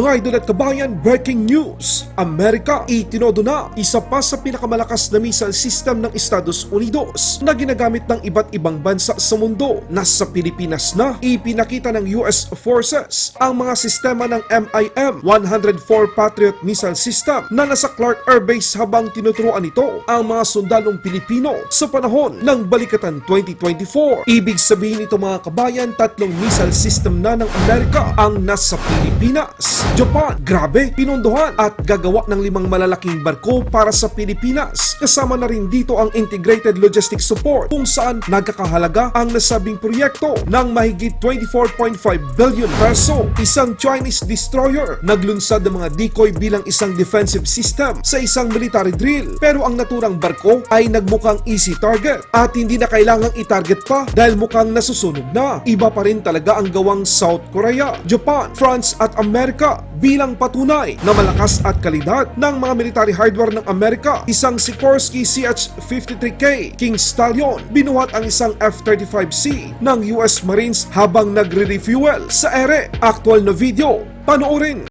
Mga idol at kabayan, breaking news! Amerika itinodo na isa pa sa pinakamalakas na missile system ng Estados Unidos na ginagamit ng iba't ibang bansa sa mundo. Nasa Pilipinas na ipinakita ng US Forces ang mga sistema ng MIM-104 Patriot Missile System na nasa Clark Air Base habang tinuturuan ito ang mga sundalong Pilipino sa panahon ng Balikatan 2024. Ibig sabihin nito mga kabayan, tatlong missile system na ng Amerika ang nasa Pilipinas. Japan, grabe, pinondohan at gagawa ng limang malalaking barko para sa Pilipinas. Kasama na rin dito ang Integrated Logistics Support kung saan nagkakahalaga ang nasabing proyekto ng mahigit 24.5 billion peso. Isang Chinese destroyer naglunsad ng mga decoy bilang isang defensive system sa isang military drill. Pero ang naturang barko ay nagmukhang easy target at hindi na kailangang i-target pa dahil mukhang nasusunog na. Iba pa rin talaga ang gawang South Korea, Japan, France at Amerika bilang patunay na malakas at kalidad ng mga military hardware ng Amerika. Isang Sikorsky CH-53K King Stallion binuhat ang isang F-35C ng US Marines habang nagre-refuel sa ere. Actual na video, panoorin!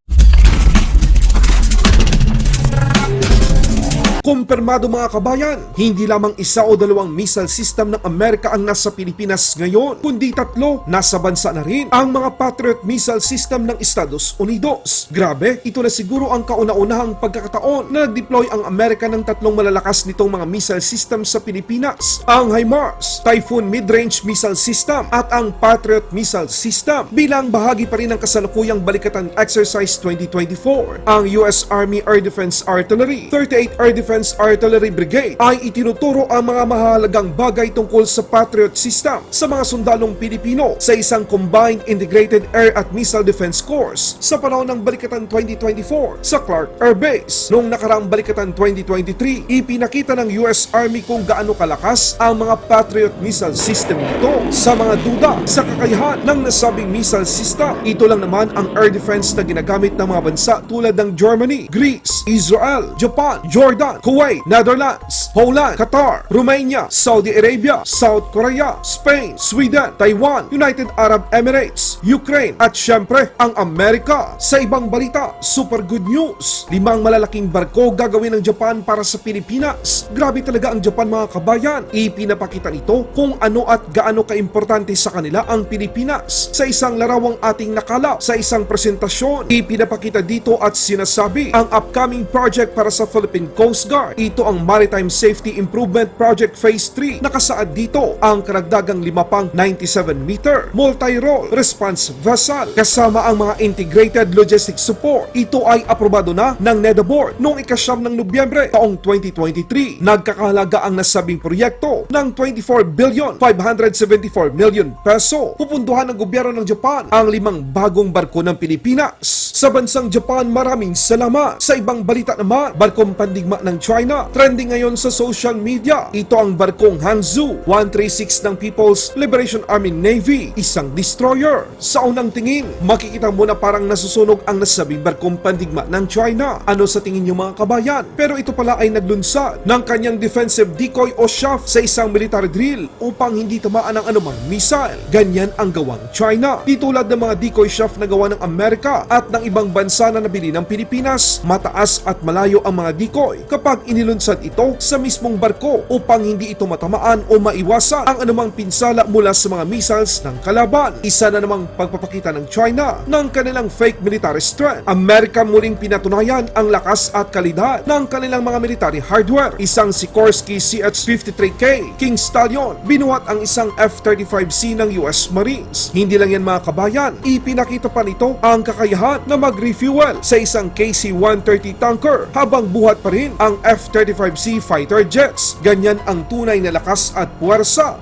Kumpirmado mga kabayan, hindi lamang isa o dalawang missile system ng Amerika ang nasa Pilipinas ngayon, kundi tatlo nasa bansa na rin ang mga Patriot missile system ng Estados Unidos. Grabe, ito na siguro ang kauna-unahang pagkakataon na nag-deploy ang Amerika ng tatlong malalakas nitong mga missile system sa Pilipinas. Ang HIMARS, Typhoon Mid-Range Missile System at ang Patriot Missile System bilang bahagi pa rin ng kasalukuyang Balikatan Exercise 2024. Ang US Army Air Defense Artillery, 38 Air Defense Artillery Brigade ay itinuturo ang mga mahalagang bagay tungkol sa Patriot System sa mga sundalong Pilipino sa isang Combined Integrated Air at Missile Defense Course sa panahon ng Balikatan 2024 sa Clark Air Base. Noong nakaraang Balikatan 2023, ipinakita ng US Army kung gaano kalakas ang mga Patriot missile system nito. Sa mga duda sa kakayahan ng nasabing missile system, ito lang naman ang air defense na ginagamit ng mga bansa tulad ng Germany, Greece, Israel, Japan, Jordan, Kuwait, Netherlands, Poland, Qatar, Romania, Saudi Arabia, South Korea, Spain, Sweden, Taiwan, United Arab Emirates, Ukraine at syempre ang Amerika. Sa ibang balita, super good news. Limang malalaking barko gagawin ng Japan para sa Pilipinas. Grabe talaga ang Japan mga kabayan. Ipinapakita nito kung ano at gaano kaimportante sa kanila ang Pilipinas. Sa isang larawang ating nakala sa isang presentasyon, ipinapakita dito at sinasabi ang upcoming project para sa Philippine Coast Guard. Ito ang Maritime Safety Improvement Project Phase 3. Nakasaad dito ang karagdagang lima pang 97 meter multi-role response vessel kasama ang mga integrated logistics support. Ito ay aprobado na ng NEDA Board noong ikasyam ng Nobyembre taong 2023. Nagkakahalaga ang nasabing proyekto ng 24 billion 574 million peso. Pupunduhan ng gobyerno ng Japan ang limang bagong barko ng Pilipinas. Sa bansang Japan, maraming salamat. Sa ibang balita naman, barkong pandigma ng China. Trending ngayon sa social media. Ito ang barkong Hanzu 136 ng People's Liberation Army Navy, isang destroyer. Sa unang tingin, makikita mo na parang nasusunog ang nasabing barkong pandigma ng China. Ano sa tingin niyo mga kabayan? Pero ito pala ay naglunsad ng kanyang defensive decoy o shaft sa isang military drill upang hindi tamaan ng anumang missile. Ganyan ang gawang China. Di ng mga decoy shaft na gawa ng Amerika at ng ibang bansa na nabili ng Pilipinas, mataas at malayo ang mga decoy kapag inilunsad ito sa mismong barko upang hindi ito matamaan o maiwasan ang anumang pinsala mula sa mga missiles ng kalaban. Isa na namang pagpapakita ng China ng kanilang fake military strength. Amerika muling pinatunayan ang lakas at kalidad ng kanilang mga military hardware. Isang Sikorsky CH-53K King Stallion binuhat ang isang F-35C ng US Marines. Hindi lang yan mga kabayan, ipinakita pa nito ang kakayahan na mag-refuel sa isang KC-130 tanker habang buhat pa rin ang F-35C fighter jets. Ganyan ang tunay na lakas at puwersa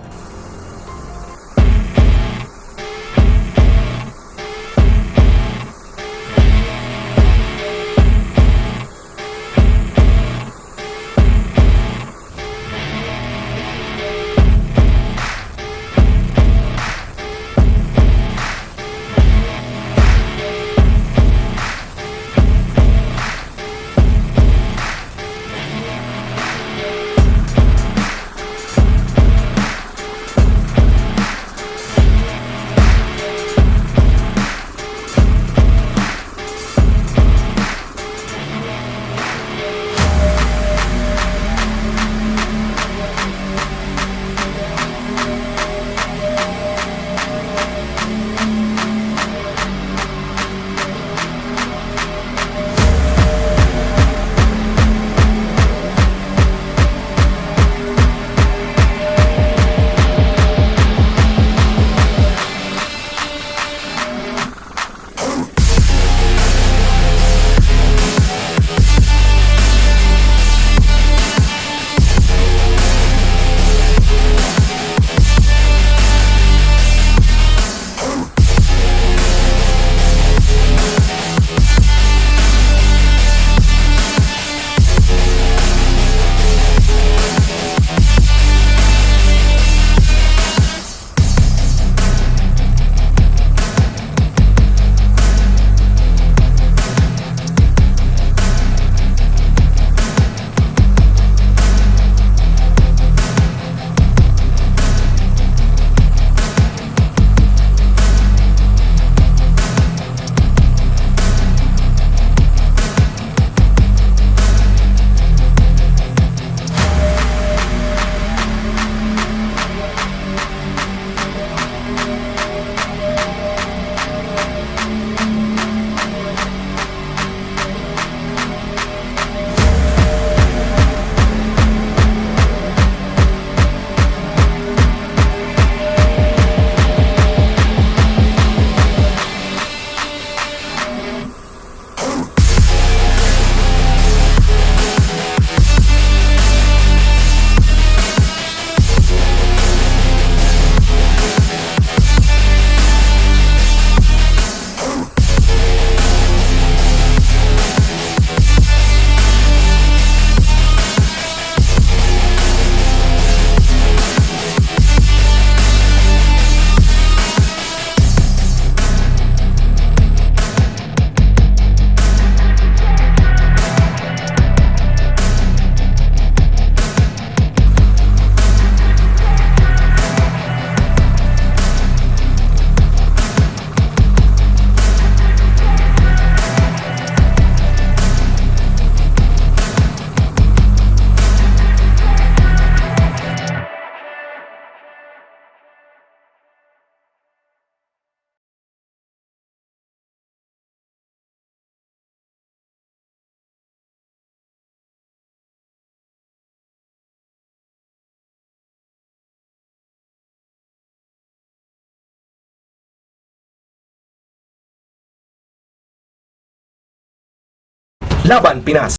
Laban Pinas.